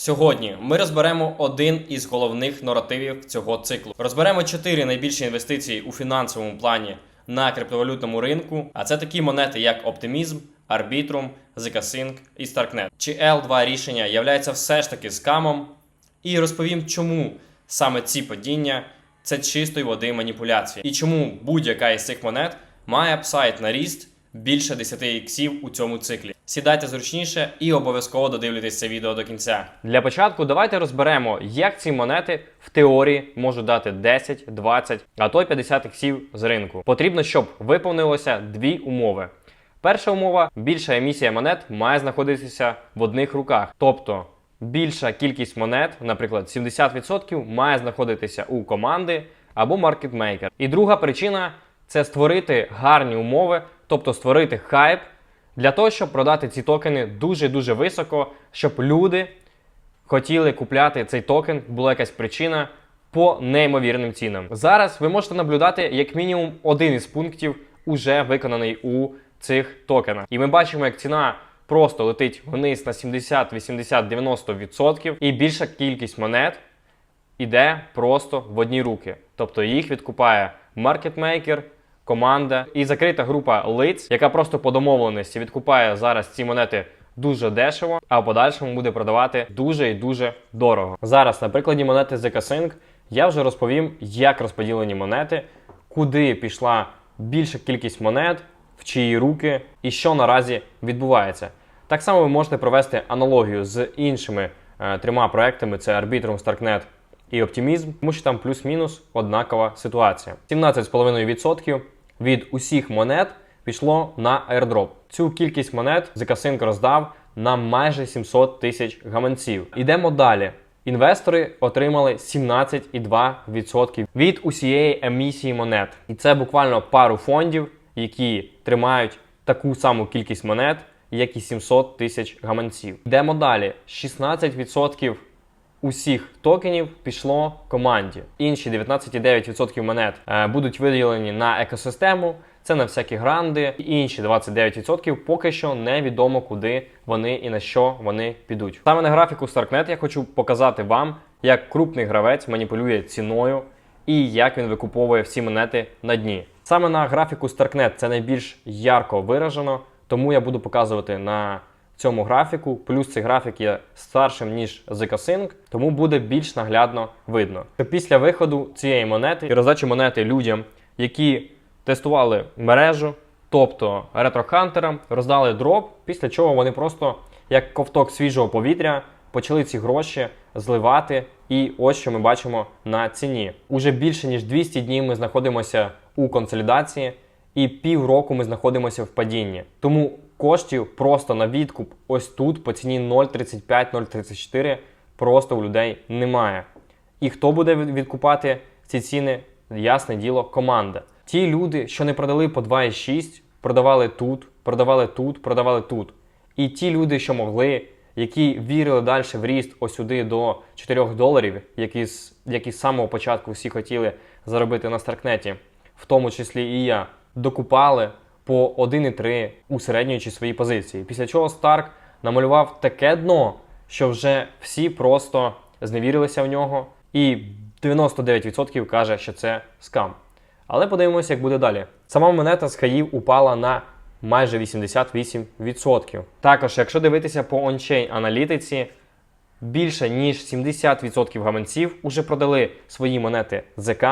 Сьогодні ми розберемо один із головних наративів цього циклу. Розберемо чотири найбільші інвестиції у фінансовому плані на криптовалютному ринку. А це такі монети, як Optimism, Arbitrum, ZK-Sync і Starknet. Чи L2 рішення являється все ж таки скамом? І розповім, чому саме ці падіння це чистої води маніпуляції, і чому будь-яка із цих монет має апсайд на ріст більше 10 іксів у цьому циклі. Сідайте зручніше і обов'язково додивлюйтесь це відео до кінця. Для початку давайте розберемо, як ці монети в теорії можуть дати 10, 20, а то й 50 іксів з ринку. Потрібно, щоб виповнилося дві умови. Перша умова більша емісія монет має знаходитися в одних руках. Тобто більша кількість монет, наприклад, 70%, має знаходитися у команди або маркетмейкер. І друга причина це створити гарні умови, тобто створити хайп для того, щоб продати ці токени дуже-дуже високо, щоб люди хотіли купляти цей токен, була якась причина по неймовірним цінам. Зараз ви можете наблюдати як мінімум один із пунктів, уже виконаний у цих токенах. І ми бачимо, як ціна просто летить вниз на 70, 80, 90%, і більша кількість монет іде просто в одні руки. Тобто їх відкупає маркетмейкер, команда і закрита група лиць, яка просто по домовленості відкупає зараз ці монети дуже дешево, а в подальшому буде продавати дуже і дуже дорого. Зараз на прикладі монети ZK-Sync я вже розповім, як розподілені монети, куди пішла більша кількість монет, в чиї руки і що наразі відбувається. Так само ви можете провести аналогію з іншими е, трьома проектами: це Arbitrum, Starknet і Optimism, тому що там плюс-мінус однакова ситуація. 17,5% від усіх монет пішло на airdrop. Цю кількість монет ZK-Sync роздав на майже 700 тисяч гаманців. Ідемо далі. Інвестори отримали 17,2% від усієї емісії монет. І це буквально пару фондів, які тримають таку саму кількість монет, як і 700 тисяч гаманців. Йдемо далі. 16% усіх токенів пішло команді. Інші 19,9% монет е, будуть виділені на екосистему. Це на всякі гранди. І інші 29% поки що невідомо, куди вони і на що вони підуть. Саме на графіку Starknet я хочу показати вам, як крупний гравець маніпулює ціною і як він викуповує всі монети на дні. Саме на графіку Starknet це найбільш ярко виражено, тому я буду показувати на цьому графіку. Плюс цей графік є старшим ніж ZK-Sync, тому буде більш наглядно видно. Що Після виходу цієї монети і роздачі монети людям, які тестували мережу, тобто ретро-хантерам, роздали дроп, після чого вони просто, як ковток свіжого повітря, почали ці гроші зливати. І ось що ми бачимо на ціні. Уже більше ніж 200 днів ми знаходимося у консолідації, і півроку ми знаходимося в падінні. Тому коштів просто на відкуп ось тут по ціні 0,35-0,34 просто у людей немає. І хто буде відкупати ці ціни? Ясне діло, команда. Ті люди, що не продали по 2,6, продавали тут, продавали тут, продавали тут. І ті люди, що могли, які вірили далі в ріст ось сюди до 4 доларів, які з, які з самого початку всі хотіли заробити на Старкнеті, в тому числі і я, докупали по 1,3 усереднюючи свої позиції. Після чого Старк намалював таке дно, що вже всі просто зневірилися в нього, і 99% каже, що це скам. Але подивимося, як буде далі. Сама монета з хаїв упала на майже 88%. Також, якщо дивитися по ончейн аналітиці, більше ніж 70% гаманців уже продали свої монети ЗК,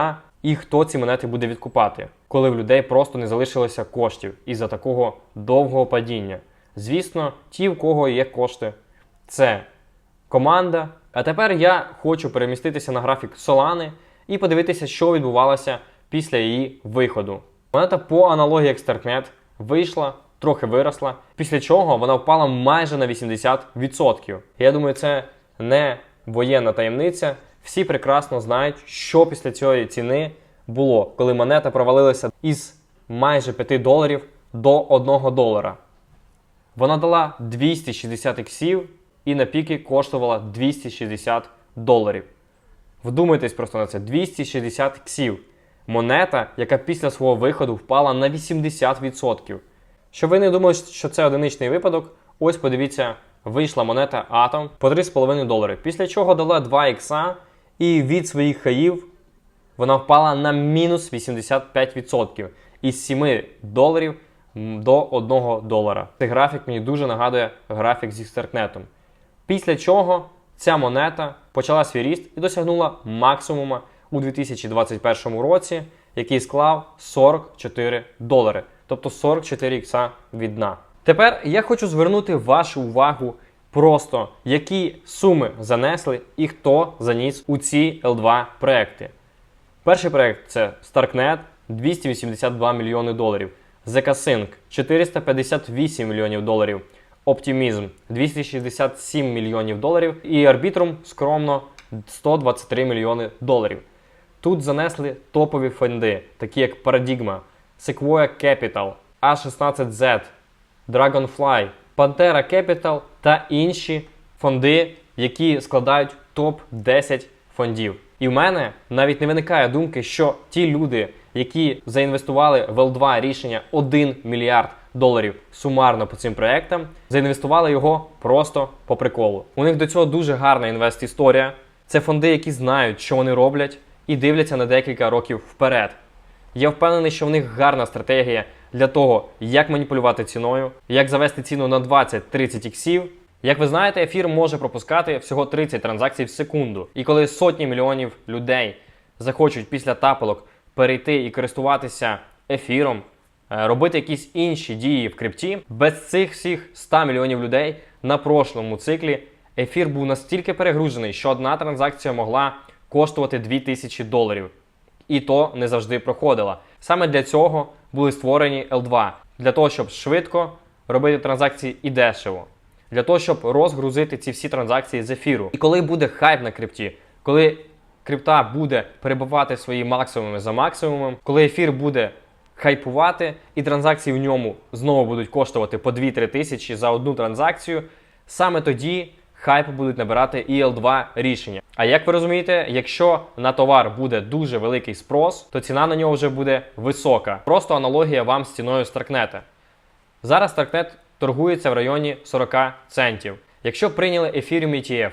і хто ці монети буде відкупати, коли в людей просто не залишилося коштів із-за такого довгого падіння. Звісно, ті, в кого є кошти, це команда. А тепер я хочу переміститися на графік Solana і подивитися, що відбувалося після її виходу. Монета по аналогії як вийшла, трохи виросла, після чого вона впала майже на 80%. Я думаю, це не воєнна таємниця. Всі прекрасно знають, що після цієї ціни було, коли монета провалилася із майже 5 доларів до 1 долара. Вона дала 260 іксів і на піки коштувала 260 доларів. Вдумайтесь просто на це: 260 іксів. Монета, яка після свого виходу впала на 80%. Щоб ви не думали, що це одиничний випадок, ось подивіться вийшла монета Atom по 3,5 долари. Після чого дала 2 ікса, і від своїх хаїв вона впала на мінус 85% із 7 доларів до 1 долара. Цей графік мені дуже нагадує графік зі Старкнетом. Після чого ця монета почала свій ріст і досягнула максимума у 2021 році, який склав 44 долари, тобто 44 ікса від дна. Тепер я хочу звернути вашу увагу просто, які суми занесли і хто заніс у ці L2 проекти. Перший проект це StarkNet 282 мільйони доларів. ZK-Sync 458 мільйонів доларів. Optimism 267 мільйонів доларів. І Arbitrum скромно 123 мільйони доларів. Тут занесли топові фонди, такі як Paradigma, Sequoia Capital, A16Z, Dragonfly, Pantera Capital та інші фонди, які складають топ-10 фондів. І в мене навіть не виникає думки, що ті люди, які заінвестували в L2 рішення 1 мільярд доларів сумарно по цим проектам, заінвестували його просто по приколу. У них до цього дуже гарна інвест-історія. Це фонди, які знають, що вони роблять, і дивляться на декілька років вперед. Я впевнений, що в них гарна стратегія для того, як маніпулювати ціною, як завести ціну на 20-30 іксів. Як ви знаєте, ефір може пропускати всього 30 транзакцій в секунду. І коли сотні мільйонів людей захочуть після тапелок перейти і користуватися ефіром, е, робити якісь інші дії в крипті, без цих всіх 100 мільйонів людей на прошлому циклі ефір був настільки перегружений, що одна транзакція могла коштувати 2000 доларів і то не завжди проходила. Саме для цього були створені L2, для того, щоб швидко робити транзакції і дешево, для того, щоб розгрузити ці всі транзакції з ефіру. І коли буде хайп на крипті, коли крипта буде перебувати свої максимуми за максимумом, коли ефір буде хайпувати і транзакції в ньому знову будуть коштувати по 2-3 тисячі за одну транзакцію, саме тоді хайпу будуть набирати і L2 рішення. А як ви розумієте, якщо на товар буде дуже великий спрос, то ціна на нього вже буде висока. Просто аналогія вам з ціною Старкнета. Зараз Starknet торгується в районі 40 центів. Якщо прийняли Ethereum ETF,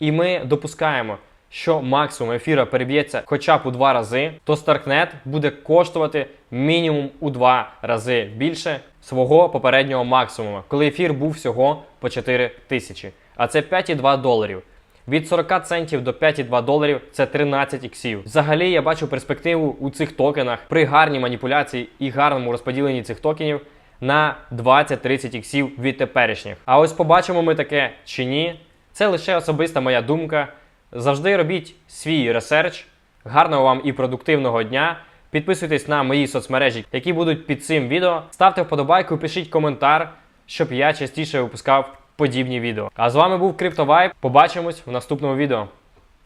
і ми допускаємо, що максимум ефіра переб'ється хоча б у два рази, то Starknet буде коштувати мінімум у два рази більше свого попереднього максимуму, коли ефір був всього по 4 тисячі. А це 5,2 доларів. Від 40 центів до 5,2 доларів це 13 іксів. Взагалі я бачу перспективу у цих токенах при гарній маніпуляції і гарному розподіленні цих токенів на 20-30 іксів від теперішніх. А ось побачимо ми таке чи ні. Це лише особиста моя думка. Завжди робіть свій ресерч. Гарного вам і продуктивного дня. Підписуйтесь на мої соцмережі, які будуть під цим відео. Ставте вподобайку, пишіть коментар, щоб я частіше випускав подібні відео. А з вами був CryptoVibe. Побачимось в наступному відео.